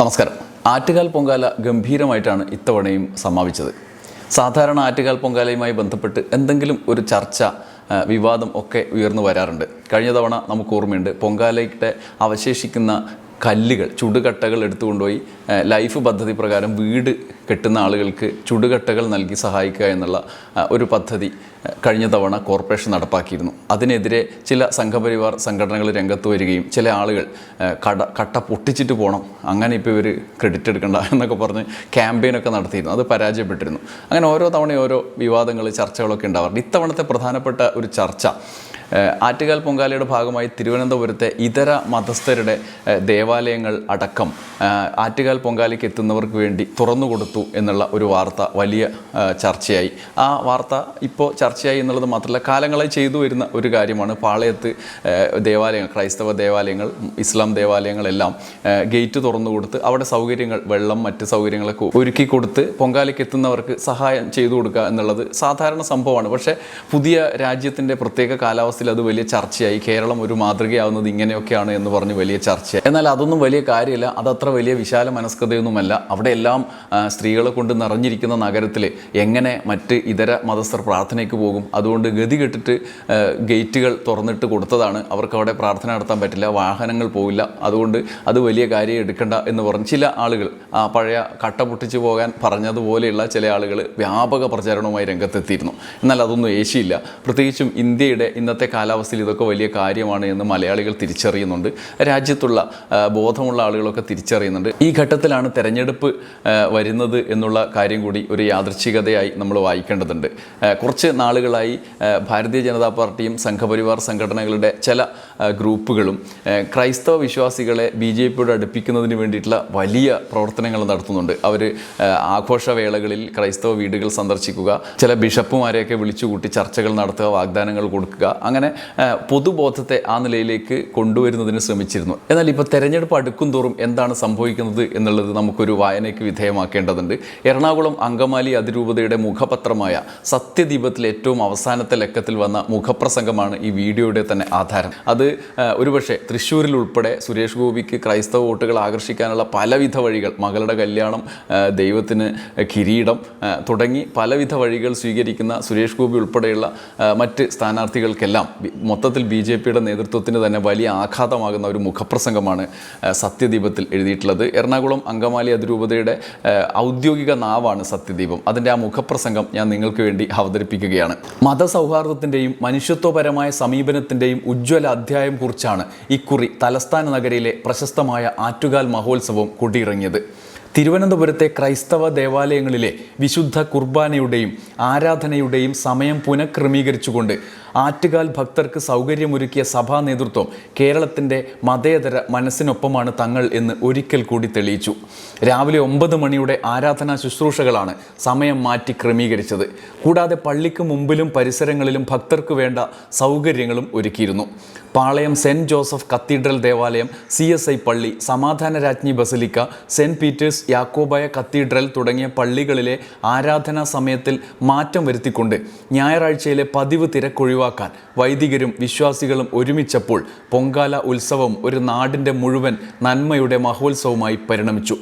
നമസ്കാരം. ആറ്റുകാൽ പൊങ്കാല ഗംഭീരമായിട്ടാണ് ഇത്തവണയും സമാപിച്ചത്. സാധാരണ ആറ്റുകാൽ പൊങ്കാലയുമായി ബന്ധപ്പെട്ട് എന്തെങ്കിലും ഒരു ചർച്ച വിവാദം ഒക്കെ ഉയർന്നു വരാറുണ്ട്. കഴിഞ്ഞ തവണ നമുക്ക് ഓർമ്മയുണ്ട് പൊങ്കാലയുടെ അവശേഷിക്കുന്ന കല്ലുകൾ ചുടുകട്ടകൾ എടുത്തുകൊണ്ടുപോയി ലൈഫ് പദ്ധതി പ്രകാരം വീട് കെട്ടുന്ന ആളുകൾക്ക് ചുടുകട്ടകൾ നൽകി സഹായിക്കുക എന്നുള്ള ഒരു പദ്ധതി കഴിഞ്ഞ തവണ കോർപ്പറേഷൻ നടപ്പാക്കിയിരുന്നു. അതിനെതിരെ ചില സംഘപരിവാർ സംഘടനകൾ രംഗത്ത് വരികയും ചില ആളുകൾ കട കട്ട പൊട്ടിച്ചിട്ട് പോകണം അങ്ങനെ ഇപ്പോൾ ഇവർ ക്രെഡിറ്റ് എടുക്കണ്ട എന്നൊക്കെ പറഞ്ഞ് ക്യാമ്പയിനൊക്കെ നടത്തിയിരുന്നു. അത് പരാജയപ്പെട്ടിരുന്നു. അങ്ങനെ ഓരോ തവണയും ഓരോ വിവാദങ്ങൾ ചർച്ചകളൊക്കെ ഉണ്ടാവാറുണ്ട്. ഇത്തവണത്തെ പ്രധാനപ്പെട്ട ഒരു ചർച്ച ആറ്റുകാൽ പൊങ്കാലയുടെ ഭാഗമായി തിരുവനന്തപുരത്തെ ഇതര മതസ്ഥരുടെ ദേവാലയങ്ങൾ അടക്കം ആറ്റുകാൽ പൊങ്കാലയ്ക്ക് എത്തുന്നവർക്ക് വേണ്ടി തുറന്നുകൊടുത്തു എന്നുള്ള ഒരു വാർത്ത വലിയ ചർച്ചയായി. ആ വാർത്ത ഇപ്പോൾ ചർച്ചയായി എന്നുള്ളത് മാത്രമല്ല കാലങ്ങളായി ചെയ്തു വരുന്ന ഒരു കാര്യമാണ് പാളയത്ത് ദേവാലയങ്ങൾ ക്രൈസ്തവ ദേവാലയങ്ങൾ ഇസ്ലാം ദേവാലയങ്ങളെല്ലാം ഗേറ്റ് തുറന്നു കൊടുത്ത് അവിടെ സൗകര്യങ്ങൾ വെള്ളം മറ്റ് സൗകര്യങ്ങളൊക്കെ ഒരുക്കി കൊടുത്ത് പൊങ്കാലയ്ക്ക് എത്തുന്നവർക്ക് സഹായം ചെയ്തു കൊടുക്കുക എന്നുള്ളത് സാധാരണ സംഭവമാണ്. പക്ഷേ പുതിയ രാജ്യത്തിന്റെ പ്രത്യേക കാലാവസ്ഥയിൽ അത് വലിയ ചർച്ചയായി. കേരളം ഒരു മാതൃകയാവുന്നത് ഇങ്ങനെയൊക്കെയാണ് എന്ന് പറഞ്ഞ് വലിയ ചർച്ചയായി. എന്നാൽ അതൊന്നും വലിയ കാര്യമില്ല. അതത്ര വലിയ വിശാല മനസ്കതയൊന്നുമല്ല. അവിടെ എല്ലാം സ്ത്രീകളെ കൊണ്ട് നിറഞ്ഞിരിക്കുന്ന നഗരത്തിൽ എങ്ങനെ മറ്റ് ഇതര മതസ്ഥർ പ്രാർത്ഥനയ്ക്ക് പോകും? അതുകൊണ്ട് ഗതി കെട്ടിട്ട് ഗേറ്റുകൾ തുറന്നിട്ട് കൊടുത്തതാണ്. അവർക്ക് അവിടെ പ്രാർത്ഥന നടത്താൻ പറ്റില്ല വാഹനങ്ങൾ പോവില്ല. അതുകൊണ്ട് അത് വലിയ കാര്യം എടുക്കണ്ട എന്ന് പറഞ്ഞ് ചില ആളുകൾ ആ പഴയ കട്ട പൊട്ടിച്ച് പോകാൻ പറഞ്ഞതുപോലെയുള്ള ചില ആളുകൾ വ്യാപക പ്രചാരണവുമായി രംഗത്തെത്തിയിരുന്നു. എന്നാൽ അതൊന്നും ഏശിയില്ല. പ്രത്യേകിച്ചും ഇന്ത്യയുടെ ഇന്നത്തെ കാലാവസ്ഥയിൽ ഇതൊക്കെ വലിയ കാര്യമാണ് എന്ന് മലയാളികൾ തിരിച്ചറിയുന്നുണ്ട്. രാജ്യത്തുള്ള ബോധമുള്ള ആളുകളൊക്കെ തിരിച്ചറിയുന്നുണ്ട്. ഈ ഘട്ടത്തിലാണ് തെരഞ്ഞെടുപ്പ് വരുന്നത് എന്നുള്ള കാര്യം കൂടി ഒരു യാദൃച്ഛികതയായി നമ്മൾ വായിക്കേണ്ടതുണ്ട്. കുറച്ച് നാളുകളായി ഭാരതീയ ജനതാ പാർട്ടിയും സംഘപരിവാർ സംഘടനകളുടെ ചില ഗ്രൂപ്പുകളും ക്രൈസ്തവ വിശ്വാസികളെ ബി ജെ പിയോട് അടുപ്പിക്കുന്നതിന് വേണ്ടിയിട്ടുള്ള വലിയ പ്രവർത്തനങ്ങൾ നടത്തുന്നുണ്ട്. അവർ ആഘോഷവേളകളിൽ ക്രൈസ്തവ വീടുകൾ സന്ദർശിക്കുക ചില ബിഷപ്പുമാരെയൊക്കെ വിളിച്ചുകൂട്ടി ചർച്ചകൾ നടത്തുക വാഗ്ദാനങ്ങൾ കൊടുക്കുക അങ്ങനെ ആ, പൊതുബോധത്തെ ആ നിലയിലേക്ക് കൊണ്ടുവരുന്നതിന് ശ്രമിച്ചിരുന്നു. എന്നാൽ ഇപ്പോൾ തെരഞ്ഞെടുപ്പ് അടുക്കും തോറും എന്താണ് സംഭവിക്കുന്നത് എന്നുള്ളത് നമുക്കൊരു വായനയ്ക്ക് വിധേയമാക്കേണ്ടതുണ്ട്. എറണാകുളം അങ്കമാലി അതിരൂപതയുടെ മുഖപത്രമായ സത്യദീപത്തിലെ ഏറ്റവും അവസാനത്തെ ലക്കത്തിൽ വന്ന മുഖപ്രസംഗമാണ് ഈ വീഡിയോയുടെ തന്നെ ആധാരം. അത് ഒരുപക്ഷെ തൃശ്ശൂരിൽ ഉൾപ്പെടെ സുരേഷ് ഗോപിക്ക് ക്രൈസ്തവ വോട്ടുകൾ ആകർഷിക്കാനുള്ള പലവിധ വഴികൾ മകളുടെ കല്യാണം ദൈവത്തിന് കിരീടം തുടങ്ങി പലവിധ വഴികൾ സ്വീകരിക്കുന്ന സുരേഷ് ഗോപി ഉൾപ്പെടെയുള്ള മറ്റ് സ്ഥാനാർത്ഥികൾക്കെല്ലാം ബി- മൊത്തത്തിൽ ബി ജെ പിയുടെ നേതൃത്വത്തിന് തന്നെ വലിയ ആഘാതമാകുന്ന ഒരു മുഖപ്രസംഗമാണ് സത്യദീപത്തിൽ എഴുതിയിട്ടുള്ളത്. എറണാകുളം അങ്കമാലി അതിരൂപതയുടെ ഔദ്യോഗിക നാവാണ് സത്യദീപം. അതിന്റെ ആ മുഖപ്രസംഗം ഞാൻ നിങ്ങൾക്ക് വേണ്ടി അവതരിപ്പിക്കുകയാണ്. മതസൗഹാർദ്ദത്തിന്റെയും മനുഷ്യത്വപരമായ സമീപനത്തിന്റെയും ഉജ്ജ്വല അധ്യായം കുറിച്ചാണ് ഇക്കുറി തലസ്ഥാന നഗരിയിലെ പ്രശസ്തമായ ആറ്റുകാൽ മഹോത്സവം കൊടിയിറങ്ങിയത്. തിരുവനന്തപുരത്തെ ക്രൈസ്തവ ദേവാലയങ്ങളിലെ വിശുദ്ധ കുർബാനയുടെയും ആരാധനയുടെയും സമയം പുനഃക്രമീകരിച്ചുകൊണ്ട് ആറ്റുകാൽ ഭക്തർക്ക് സൗകര്യമൊരുക്കിയ സഭാ നേതൃത്വം കേരളത്തിന്റെ മതേതര മനസ്സിനൊപ്പമാണ് തങ്ങൾ എന്ന് ഒരിക്കൽ കൂടി തെളിയിച്ചു. രാവിലെ ഒമ്പത് മണിയുടെ ആരാധനാ ശുശ്രൂഷകളാണ് സമയം മാറ്റി ക്രമീകരിച്ചത്. കൂടാതെ പള്ളിക്ക് മുമ്പിലും പരിസരങ്ങളിലും ഭക്തർക്ക് വേണ്ട സൗകര്യങ്ങളും ഒരുക്കിയിരുന്നു. പാളയം സെന്റ് ജോസഫ് കത്തീഡ്രൽ ദേവാലയം സി എസ് ഐ പള്ളി സമാധാന രാജ്ഞി basilica saint Peter's Yakobaya cathedral തുടങ്ങിയ പള്ളികളിലെ ആരാധനാ സമയത്തിൽ മാറ്റം വരുത്തിക്കൊണ്ട് ഞായറാഴ്ചയിലെ പതിവ് തിരക്കൊഴിവാക്കാൻ വൈദികരും വിശ്വാസികളും ഒരുമിച്ചപ്പോൾ പൊങ്കാല ഉത്സവം ഒരു നാടിന്റെ മുഴുവൻ നന്മയുടെ മഹോത്സവമായി പരിണമിച്ചു.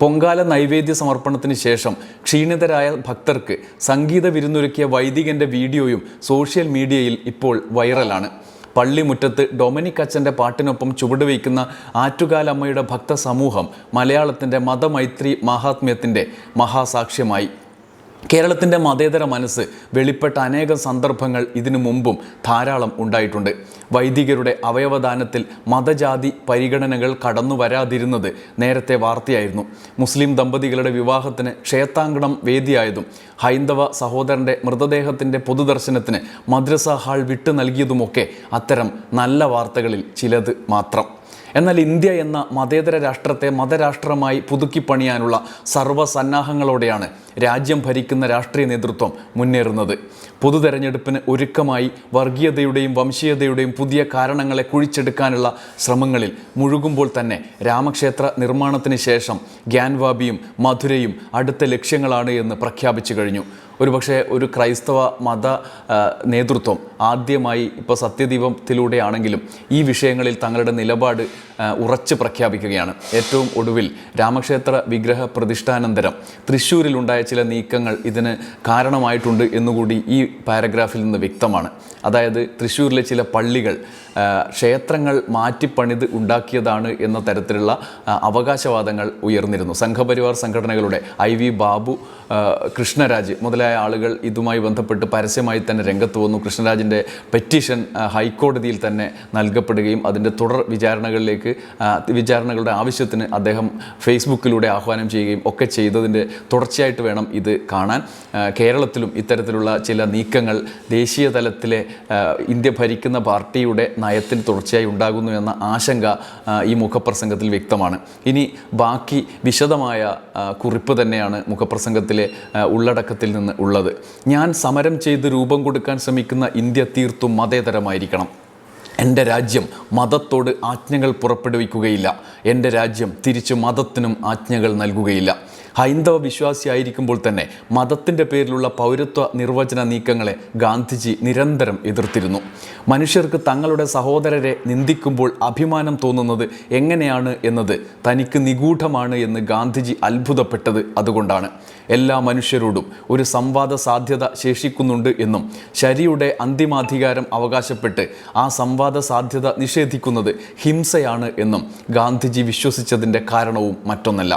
പൊങ്കാല നൈവേദ്യ സമർപ്പണത്തിന് ശേഷം ക്ഷീണിതരായ ഭക്തർക്ക് സംഗീത വിരുന്നൊരുക്കിയ വൈദികന്റെ വീഡിയോയും സോഷ്യൽ മീഡിയയിൽ ഇപ്പോൾ വൈറലാണ്. പള്ളിമുറ്റത്ത് ഡൊമിനിക് അച്ഛന്റെ പാട്ടിനൊപ്പം ചുവടുവയ്ക്കുന്ന ആറ്റുകാലമ്മയുടെ ഭക്തസമൂഹം മലയാളത്തിന്റെ മതമൈത്രി മഹാത്മ്യത്തിന്റെ മഹാസാക്ഷ്യമായി. കേരളത്തിന്റെ മതേതര മനസ്സ് വെളിപ്പെട്ട അനേകം സന്ദർഭങ്ങൾ ഇതിനു മുമ്പും ധാരാളം ഉണ്ടായിട്ടുണ്ട്. വൈദികരുടെ അവയവദാനത്തിൽ മതജാതി പരിഗണനകൾ കടന്നു വരാതിരുന്നത് നേരത്തെ വാർത്തയായിരുന്നു. മുസ്ലിം ദമ്പതികളുടെ വിവാഹത്തിന് ക്ഷേത്രാങ്കണം വേദിയായതും ഹൈന്ദവ സഹോദരന്റെ മൃതദേഹത്തിന്റെ പൊതുദർശനത്തിന് മദ്രസ ഹാൾ വിട്ടു നൽകിയതുമൊക്കെ അത്തരം നല്ല വാർത്തകളിൽ ചിലത് മാത്രം. എന്നാൽ ഇന്ത്യ എന്ന മതേതര രാഷ്ട്രത്തെ മതരാഷ്ട്രമായി പുതുക്കിപ്പണിയാനുള്ള സർവസന്നാഹങ്ങളോടെയാണ് രാജ്യം ഭരിക്കുന്ന രാഷ്ട്രീയ നേതൃത്വം മുന്നേറുന്നത്. പൊതു തെരഞ്ഞെടുപ്പിന് ഒരുക്കമായി വർഗീയതയുടെയും വംശീയതയുടെയും പുതിയ കാരണങ്ങളെ കുഴിച്ചെടുക്കാനുള്ള ശ്രമങ്ങളിൽ മുഴുകുമ്പോൾ തന്നെ രാമക്ഷേത്ര നിർമ്മാണത്തിന് ശേഷം ഗ്യാൻവാബിയും മധുരയും അടുത്ത ലക്ഷ്യങ്ങളാണ് എന്ന് പ്രഖ്യാപിച്ചു കഴിഞ്ഞു. ഒരുപക്ഷെ ഒരു ക്രൈസ്തവ മത നേതൃത്വം ആദ്യമായി ഇപ്പോൾ സത്യദീപത്തിലൂടെയാണെങ്കിലും ഈ വിഷയങ്ങളിൽ തങ്ങളുടെ നിലപാട് ഉറച്ച് പ്രഖ്യാപിക്കുകയാണ്. ഏറ്റവും ഒടുവിൽ രാമക്ഷേത്ര വിഗ്രഹ പ്രതിഷ്ഠാനന്തരം തൃശ്ശൂരിലുണ്ടായ ചില നീക്കങ്ങൾ ഇതിന് കാരണമായിട്ടുണ്ട് എന്നുകൂടി ഈ പാരഗ്രാഫിൽ നിന്ന് വ്യക്തമാണ്. അതായത് തൃശ്ശൂരിലെ ചില പള്ളികൾ ക്ഷേത്രങ്ങൾ മാറ്റിപ്പണിത് ഉണ്ടാക്കിയതാണ് എന്ന തരത്തിലുള്ള അവകാശവാദങ്ങൾ ഉയർന്നിരുന്നു. സംഘപരിവാർ സംഘടനകളുടെ ഐ വി ബാബു കൃഷ്ണരാജ് മുതലായ ആളുകൾ ഇതുമായി ബന്ധപ്പെട്ട് പരസ്യമായി തന്നെ രംഗത്ത് വന്നു. കൃഷ്ണരാജിന്റെ പെറ്റീഷൻ ഹൈക്കോടതിയിൽ തന്നെ നൽകപ്പെടുകയും അതിന്റെ തുടർ വിചാരണകളിലേക്ക് വിചാരണകളുടെ ആവശ്യത്തിന് അദ്ദേഹം ഫേസ്ബുക്കിലൂടെ ആഹ്വാനം ചെയ്യുകയും ഒക്കെ ചെയ്തതിന്റെ തുടർച്ചയായിട്ട് വേണം ഇത് കാണാൻ. കേരളത്തിലും ഇത്തരത്തിലുള്ള ചില നീക്കങ്ങൾ ദേശീയ തലത്തിലെ ഇന്ത്യ ഭരിക്കുന്ന പാർട്ടിയുടെ നയത്തിന് തുടർച്ചയായി ഉണ്ടാകുന്നു എന്ന ആശങ്ക ഈ മുഖപ്രസംഗത്തിൽ വ്യക്തമാണ്. ഇനി ബാക്കി വിശദമായ കുറിപ്പ് തന്നെയാണ് മുഖപ്രസംഗത്തിലെ ഉള്ളടക്കത്തിൽ നിന്ന് ഉള്ളത്. ഞാൻ സമരം ചെയ്ത് രൂപം കൊടുക്കാൻ ശ്രമിക്കുന്ന ഇന്ത്യ തീർത്തും മതേതരമായിരിക്കണം. എന്റെ രാജ്യം മതത്തോട് ആജ്ഞകൾ പുറപ്പെടുവിക്കുകയില്ല. എന്റെ രാജ്യം തിരിച്ച് മതത്തിനും ആജ്ഞകൾ നൽകുകയില്ല. ഹൈന്ദവ വിശ്വാസിയായിരിക്കുമ്പോൾ തന്നെ മതത്തിന്റെ പേരിലുള്ള പൗരത്വ നിർവചന നീക്കങ്ങളെ ഗാന്ധിജി നിരന്തരം എതിർത്തിരുന്നു. മനുഷ്യർക്ക് തങ്ങളുടെ സഹോദരരെ നിന്ദിക്കുമ്പോൾ അഭിമാനം തോന്നുന്നത് എങ്ങനെയാണ് എന്നത് തനിക്ക് നിഗൂഢമാണ് എന്ന് ഗാന്ധിജി അത്ഭുതപ്പെട്ടത് അതുകൊണ്ടാണ്. എല്ലാ മനുഷ്യരോടും ഒരു സംവാദ സാധ്യത ശേഷിക്കുന്നുണ്ട് എന്നും ശരിയുടെ അന്തിമാധികാരം അവകാശപ്പെട്ട് ആ സംവാദ സാധ്യത നിഷേധിക്കുന്നത് ഹിംസയാണ് എന്നും ഗാന്ധിജി വിശ്വസിച്ചതിന്റെ കാരണവും മറ്റൊന്നല്ല.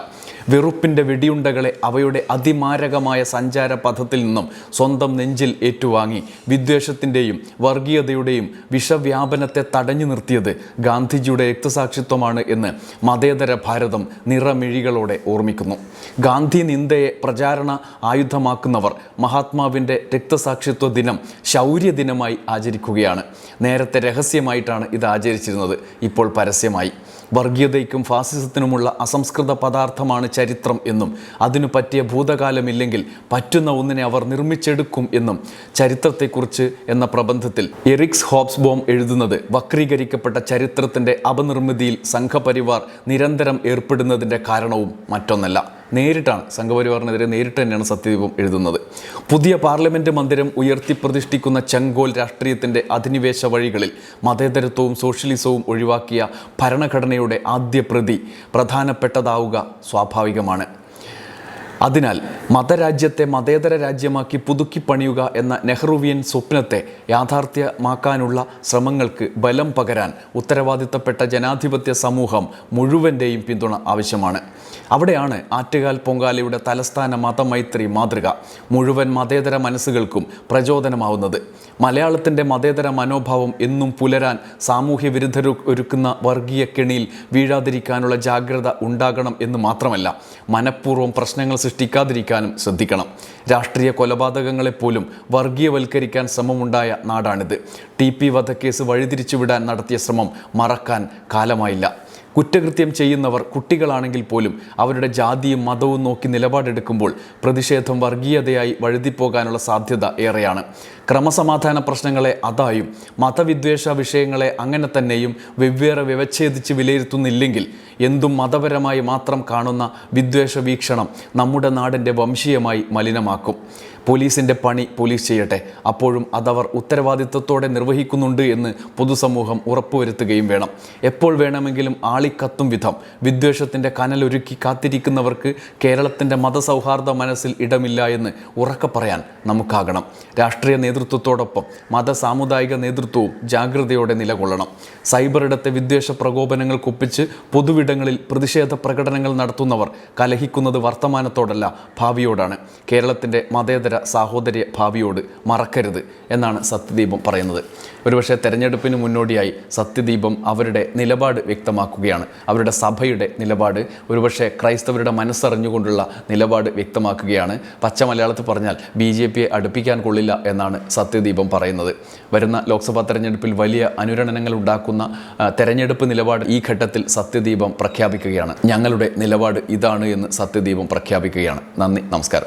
വെറുപ്പിന്റെ വെടിയുണ്ടകളെ അവയുടെ അതിമാരകമായ സഞ്ചാര പഥത്തിൽ നിന്നും സ്വന്തം നെഞ്ചിൽ ഏറ്റുവാങ്ങി വിദ്വേഷത്തിന്റെയും വർഗീയതയുടെയും വിഷവ്യാപനത്തെ തടഞ്ഞു നിർത്തിയത് ഗാന്ധിജിയുടെ രക്തസാക്ഷിത്വമാണ് എന്ന് മതേതര ഭാരതം നിറമിഴികളോടെ ഓർമ്മിക്കുന്നു. ഗാന്ധി നിന്ദയെ പ്രചാരണ ആയുധമാക്കുന്നവർ മഹാത്മാവിന്റെ രക്തസാക്ഷിത്വ ദിനം ശൗര്യ ദിനമായി ആചരിക്കുകയാണ്. നേരത്തെ രഹസ്യമായിട്ടാണ് ഇത് ആചരിച്ചിരുന്നത്. ഇപ്പോൾ പരസ്യമായി. വർഗീയതയ്ക്കും ഫാസിസത്തിനുമുള്ള അസംസ്കൃത പദാർത്ഥമാണ് ചരിത്രം എന്നും അതിനു പറ്റിയ ഭൂതകാലമില്ലെങ്കിൽ പറ്റുന്ന ഒന്നിനെ അവർ നിർമ്മിച്ചെടുക്കും എന്നും ചരിത്രത്തെക്കുറിച്ച് എന്ന പ്രബന്ധത്തിൽ എറിക്സ് ഹോബ്സ്ബോം എഴുതുന്നത് വക്രീകരിക്കപ്പെട്ട ചരിത്രത്തിന്റെ അപനിർമ്മിതിയിൽ സംഘപരിവാർ നിരന്തരം ഏർപ്പെടുന്നതിന്റെ കാരണവും മറ്റൊന്നല്ല. നേരിട്ടാണ് സംഘപരിവാറിനെതിരെ നേരിട്ട് തന്നെയാണ് സത്യദീപം എഴുതുന്നത്. പുതിയ പാർലമെന്റ് മന്ദിരം ഉയർത്തി പ്രതിഷ്ഠിക്കുന്ന ചെങ്കോൽ രാഷ്ട്രീയത്തിന്റെ അധിനിവേശ വഴികളിൽ മതേതരത്വവും സോഷ്യലിസവും ഒഴിവാക്കിയ ഭരണഘടനയുടെ ആദ്യ പ്രതി പ്രധാനപ്പെട്ടതാവുക സ്വാഭാവികമാണ്. അതിനാൽ മതരാജ്യത്തെ മതേതര രാജ്യമാക്കി പുതുക്കി പണിയുക എന്ന നെഹ്റുവിയൻ സ്വപ്നത്തെ യാഥാർത്ഥ്യമാക്കാനുള്ള ശ്രമങ്ങൾക്ക് ബലം പകരാൻ ഉത്തരവാദിത്തപ്പെട്ട ജനാധിപത്യ സമൂഹം മുഴുവന്റെയും പിന്തുണ ആവശ്യമാണ്. അവിടെയാണ് ആറ്റുകാൽ പൊങ്കാലയുടെ തലസ്ഥാന മതമൈത്രി മാതൃക മുഴുവൻ മതേതര മനസ്സുകൾക്കും പ്രചോദനമാവുന്നത്. മലയാളത്തിന്റെ മതേതര മനോഭാവം എന്നും പുലരാൻ സാമൂഹ്യ വിരുദ്ധർ ഒരുക്കുന്ന വർഗീയ കെണിയിൽ വീഴാതിരിക്കാനുള്ള ജാഗ്രത ഉണ്ടാകണം എന്ന് മാത്രമല്ല മനഃപൂർവം പ്രശ്നങ്ങൾ സൃഷ്ടിക്കാതിരിക്കാനും ശ്രദ്ധിക്കണം. രാഷ്ട്രീയ കൊലപാതകങ്ങളെപ്പോലും വർഗീയവൽക്കരിക്കാൻ ശ്രമമുണ്ടായ നാടാണിത്. ടി പി വധക്കേസ് വഴിതിരിച്ചുവിടാൻ നടത്തിയ ശ്രമം മറക്കാൻ കാലമായില്ല. കുറ്റകൃത്യം ചെയ്യുന്നവർ കുട്ടികളാണെങ്കിൽ പോലും അവരുടെ ജാതിയും മതവും നോക്കി നിലപാടെടുക്കുമ്പോൾ പ്രതിഷേധം വർഗീയതയായി വഴുതിപ്പോകാനുള്ള സാധ്യത ഏറെയാണ്. ക്രമസമാധാന പ്രശ്നങ്ങളെ അതായും മതവിദ്വേഷ വിഷയങ്ങളെ അങ്ങനെ തന്നെയും വെവ്വേറെ വ്യവച്ഛേദിച്ച് വിലയിരുത്തുന്നില്ലെങ്കിൽ എന്തും മതപരമായി മാത്രം കാണുന്ന വിദ്വേഷ വീക്ഷണം നമ്മുടെ നാടിന്റെ വംശീയമായി മലിനമാക്കും. പോലീസിന്റെ പണി പോലീസ് ചെയ്യട്ടെ. അപ്പോഴും അതവർ ഉത്തരവാദിത്വത്തോടെ നിർവഹിക്കുന്നുണ്ട് എന്ന് പൊതുസമൂഹം ഉറപ്പുവരുത്തുകയും വേണം. എപ്പോൾ വേണമെങ്കിലും ആളിക്കത്തും വിധം. വിദ്വേഷത്തിന്റെ കനലൊരുക്കി കാത്തിരിക്കുന്നവർക്ക് കേരളത്തിന്റെ മതസൗഹാർദ്ദ മനസ്സിൽ ഇടമില്ല എന്ന് ഉറക്കെ പറയാൻ നമുക്കാകണം. രാഷ്ട്രീയ നേതൃത്വത്തോടൊപ്പം മത സാമുദായിക നേതൃത്വവും ജാഗ്രതയോടെ നിലകൊള്ളണം. സൈബർ ഇടത്തെ വിദ്വേഷ പ്രകോപനങ്ങൾക്കൊപ്പിച്ച് പൊതുവിടങ്ങളിൽ പ്രതിഷേധ പ്രകടനങ്ങൾ നടത്തുന്നവർ കലഹിക്കുന്നത് വർത്തമാനത്തോടല്ല ഭാവിയോടാണ്. കേരളത്തിന്റെ മതേതര സാഹോദര്യ ഭാവിയോട് മറക്കരുത് എന്നാണ് സത്യദീപം പറയുന്നത്. ഒരുപക്ഷെ തെരഞ്ഞെടുപ്പിന് മുന്നോടിയായി സത്യദീപം അവരുടെ നിലപാട് വ്യക്തമാക്കുകയാണ്. അവരുടെ സഭയുടെ നിലപാട് ഒരുപക്ഷെ ക്രൈസ്തവരുടെ മനസ്സറിഞ്ഞുകൊണ്ടുള്ള നിലപാട് വ്യക്തമാക്കുകയാണ്. പച്ച മലയാളത്തിൽ പറഞ്ഞാൽ ബി ജെ പിയെ അടുപ്പിക്കാൻ കൊള്ളില്ല എന്നാണ് സത്യദീപം പറയുന്നത്. വരുന്ന ലോക്സഭാ തെരഞ്ഞെടുപ്പിൽ വലിയ അനുരണനങ്ങൾ ഉണ്ടാക്കുന്ന തെരഞ്ഞെടുപ്പ് നിലപാട് ഈ ഘട്ടത്തിൽ സത്യദീപം പ്രഖ്യാപിക്കുകയാണ്. ഞങ്ങളുടെ നിലപാട് ഇതാണ് എന്ന് സത്യദീപം പ്രഖ്യാപിക്കുകയാണ്. നന്ദി നമസ്കാരം.